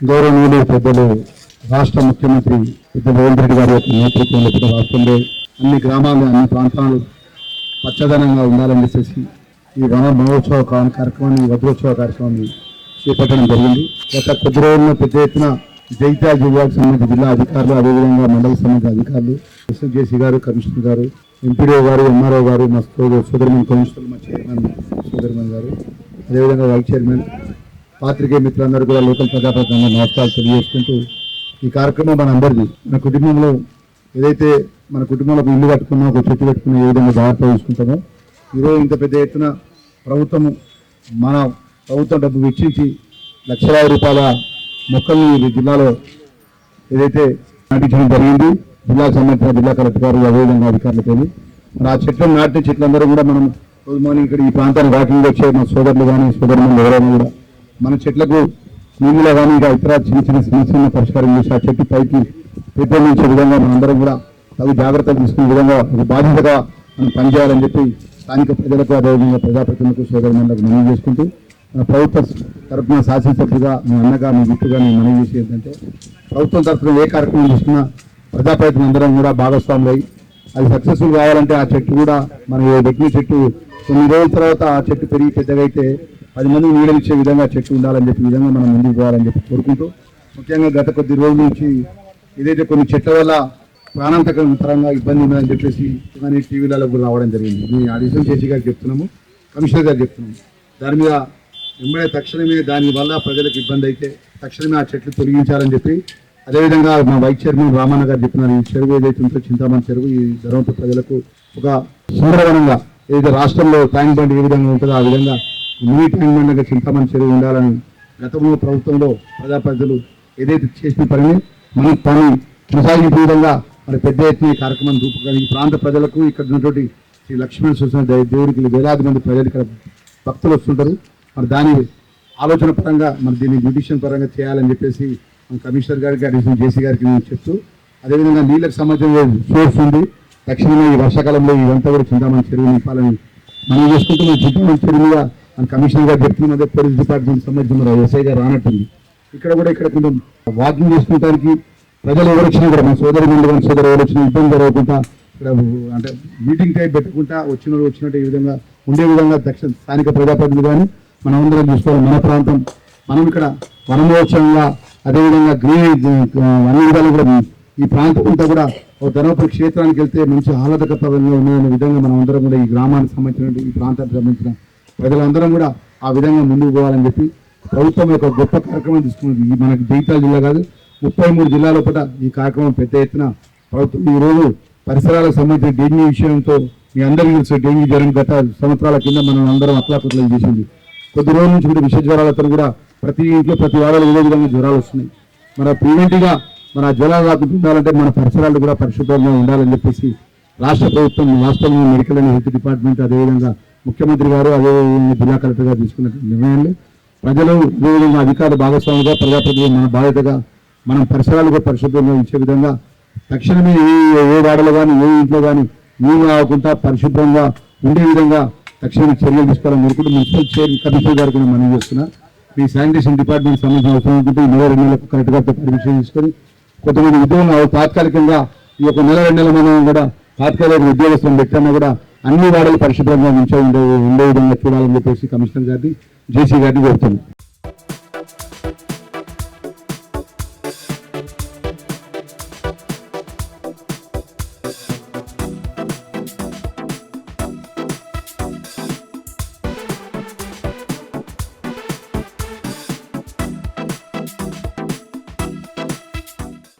గౌరవనీయులు పెద్దలు రాష్ట్ర ముఖ్యమంత్రి పెద్ద రేవంత్ రెడ్డి గారి యొక్క నేతృత్వంలో కూడా రాష్ట్రంలో అన్ని గ్రామాలు అన్ని ప్రాంతాలు పచ్చదనంగా ఉండాలని చెప్పేసి ఈ వన మహోత్సవ కార్యక్రమాన్ని వజ్రోత్సవ కార్యక్రమాన్ని చేపట్టడం జరిగింది. గత కొద్ది రోజుల్లో పెద్ద ఎత్తున జైత్యాల జిల్లాకు సంబంధించిన జిల్లా అధికారులు అదేవిధంగా మండల సంబంధించిన అధికారులు ఎస్ఎంజేసీ గారు కమిషనర్ గారు ఎంపీడీఓ గారు ఎంఆర్ఓ గారు మా సోదరు సోదరమన్ కమిషనర్ మా చైర్మన్ సోదరుమన్ గారు అదేవిధంగా వైస్ చైర్మన్ పాత్రికేయ మిత్రులందరూ కూడా లోకల్ ప్రజాప్రతినిధులంగా నమస్కారాలు తెలియజేసుకుంటూ ఈ కార్యక్రమం మన అందరిది మన కుటుంబంలో ఏదైతే మన కుటుంబంలో ఇల్లు కట్టుకున్నా ఒక చెట్టు కట్టుకున్నా ఏ విధంగా జాగ్రత్త తీసుకుంటామో ఈరోజు ఇంత పెద్ద ఎత్తున ప్రభుత్వము మన ప్రభుత్వం డబ్బు వెచ్చించి లక్షలాది రూపాయల మొక్కల్ని ఈ జిల్లాలో ఏదైతే నాటించడం జరిగింది జిల్లాకు సంబంధించిన జిల్లా కలెక్టర్ గారు అదేవిధంగా అధికారులతో మరి ఆ చెట్లను నాటిన చెట్లందరూ కూడా మనం రోజు మార్నింగ్ ఇక్కడ ఈ ప్రాంతానికి వాకింగ్ వచ్చే మన సోదరులు కానీ సోదరులు ఎవరైనా కూడా మన చెట్లకు నీళ్ళలో కానీ ఇంకా ఇతర చిన్న చిన్న సమస్యలను పరిష్కారం చేసి ఆ చెట్టు పైకి పెంపొందించే విధంగా మనందరం కూడా తగు జాగ్రత్తలు తీసుకునే విధంగా ఒక బాధ్యతగా మనం పనిచేయాలని చెప్పి స్థానిక ప్రజలకు అదేవిధంగా ప్రజాప్రతినిధులకు సోదరులకు మనవి చేసుకుంటూ ప్రభుత్వ తరఫున శాసనసభ్యుగా మీ అన్నగా మీ గుట్టుగా నేను మనవి చేసి ఏంటంటే ప్రభుత్వం తరఫున ఏ కార్యక్రమం తీసుకున్నా ప్రజాప్రతినిధులు అందరం కూడా భాగస్వాములై అది సక్సెస్ఫుల్ కావాలంటే ఆ చెట్టు కూడా మనం ఈ పెట్టిన చెట్టు కొన్ని రోజుల తర్వాత ఆ చెట్టు పెరిగి పెద్దగా అయితే పది మంది నీడనిచ్చే విధంగా చెట్టు ఉండాలని చెప్పి విధంగా మనం ముందుకు పోవాలని చెప్పి కోరుకుంటూ ముఖ్యంగా గత కొద్ది రోజుల నుంచి ఏదైతే కొన్ని చెట్ల వల్ల ప్రాణాంతకరంగా ఇబ్బంది ఉందని చెప్పేసి కానీ టీవీలలో కూడా రావడం జరిగింది. మీ అడిషన్ చేసి గారికి చెప్తున్నాము కమిషనర్ గారు చెప్తున్నాము. దాని మీద వెంబడే తక్షణమే దానివల్ల ప్రజలకు ఇబ్బంది అయితే తక్షణమే ఆ చెట్లు తొలగించాలని చెప్పి అదేవిధంగా మా వైస్ చైర్మన్ రామన్న గారు చెప్పినారు ఈ చెరువు ఏదైతే ఉందో చింతామణి చెరువు ఈ ధర్మపుర ప్రజలకు ఒక సుందరవనంగా ఏదైతే రాష్ట్రంలో ట్యాంక్ బండ్ ఏ విధంగా ఉంటుందో ఆ విధంగా మినీ ట్యాంక్ బండ్గా చెరువు ఉండాలని గతంలో ప్రభుత్వంలో ప్రజాప్రతినిధులు ఏదైతే చేసిన పనిని మనం పని కొనసాగించే విధంగా మరి పెద్ద ఎత్తున కార్యక్రమం రూపకల్పన ఈ ప్రాంత ప్రజలకు ఇక్కడ ఉన్నటువంటి శ్రీ లక్ష్మణ సూచన దేవుడికి వేలాది మంది ప్రజలు ఇక్కడ భక్తులు వస్తుంటారు. మరి దాని ఆలోచన పరంగా మరి దీన్ని జ్యుడిషియల్ పరంగా చేయాలని చెప్పేసి మన కమిషనర్ గారికి అడిషనల్ జేసీ గారికి నేను చెప్తూ అదేవిధంగా నీళ్ళకి సంబంధించిన సోర్స్ ఉంది. తక్షణమే ఈ వర్షాకాలంలో ఇదంతా కూడా చింతామణి చెరువు నింపాలని మనం చేసుకుంటున్న మన చింతామణి చెరువు మీద మన కమిషనర్ గారు చెప్తున్నాం అదే పోలీస్ డిపార్ట్మెంట్ సంబంధించిన ఎస్ఐ గారు రానట్టుంది. ఇక్కడ కూడా ఇక్కడ కొంచెం వాకింగ్ చేసుకోవడానికి ప్రజలు ఎవరు వచ్చినా కూడా మన సోదరు మంది కానీ సోదరు ఎవరు వచ్చినా ఇబ్బంది జరగకుండా ఇక్కడ అంటే మీటింగ్ టైప్ పెట్టుకుంటా వచ్చిన వచ్చినట్టు ఈ విధంగా ఉండే విధంగా దక్షిణ స్థానిక ప్రజాప్రతినిధులు కానీ మనం అందరం చూసుకోవాలి. మన ప్రాంతం మనం ఇక్కడ వనమోత్సవంగా అదేవిధంగా గ్రీన్ అన్ని విధాలు కూడా ఈ ప్రాంతం అంతా కూడా ఒక ధర్మపురి క్షేత్రానికి వెళ్తే మంచి ఆహ్లాదకరంగా ఉన్నదనే విధంగా మనం అందరం కూడా ఈ గ్రామానికి సంబంధించిన ఈ ప్రాంతానికి సంబంధించిన ప్రజలందరం కూడా ఆ విధంగా ముందుకు పోవాలని చెప్పి ప్రభుత్వం యొక్క గొప్ప కార్యక్రమం తీసుకున్నది ఈ మనకి జైతాల జిల్లా కాదు ముప్పై మూడు జిల్లాల పూట ఈ కార్యక్రమం పెద్ద ఎత్తున ప్రభుత్వం ఈ రోజు పరిసరాలకు సంబంధించిన డెంగ్యూ విషయంతో మీ అందరికీ తెలుసు డెంగ్యూ జ్వరం గత సంవత్సరాల కింద మనం అందరం అప్లాకులం చేసింది. కొద్ది రోజుల నుంచి కూడా విష జ్వరాలతో కూడా ప్రతి ఇంట్లో ప్రతి వారాలు ఏదో విధంగా జ్వరాలు వస్తున్నాయి. మన ప్రివెంట్గా మన జ్వరాలు రాకుండా ఉండాలంటే మన పరిసరాలు కూడా పరిశుభ్రంగా ఉండాలని చెప్పేసి రాష్ట్ర ప్రభుత్వం రాష్ట్రంలో మెడికల్ అండ్ హెల్త్ డిపార్ట్మెంట్ అదేవిధంగా ముఖ్యమంత్రి గారు అదే జిల్లా కలెక్టర్ గారు తీసుకున్న నిర్ణయాలు. ప్రజలు అదేవిధంగా అధికారులు భాగస్వామిగా ప్రజాప్రతినిధులు మన బాధ్యతగా మనం పరిసరాలకు పరిశుభ్రంగా ఉంచే విధంగా తక్షణమే ఏ ఏ వాడలో కానీ ఏ ఇంట్లో కానీ నీళ్ళు రాకుండా పరిశుభ్రంగా ఉండే విధంగా తక్షణమే చర్యలు తీసుకోవాలని కోరుకుంటూ మున్సిపల్ చైర్ కమిషనర్ గారికి నేను మనవి చేస్తున్నా. మీ శానిటేషన్ డిపార్ట్మెంట్ సంబంధించిన అవసరం అనుకుంటే ఈ నెల రెండు నెలలకు కరెక్ట్ గారితో పర్మిషన్ తీసుకొని కొంతమంది ఉద్యోగులు తాత్కాలికంగా ఈ యొక్క నెల రెండు నెలల మనం కూడా తాత్కాలిక ఉద్యోగస్తులను పెట్టామో కూడా అన్ని వాడలు పరిశుభ్రంగా ఉంచే ఉండే ఉండే విధంగా చూడాలని చెప్పేసి కమిషనర్ గారిని జేసీ గారిని కోరుతున్నాం.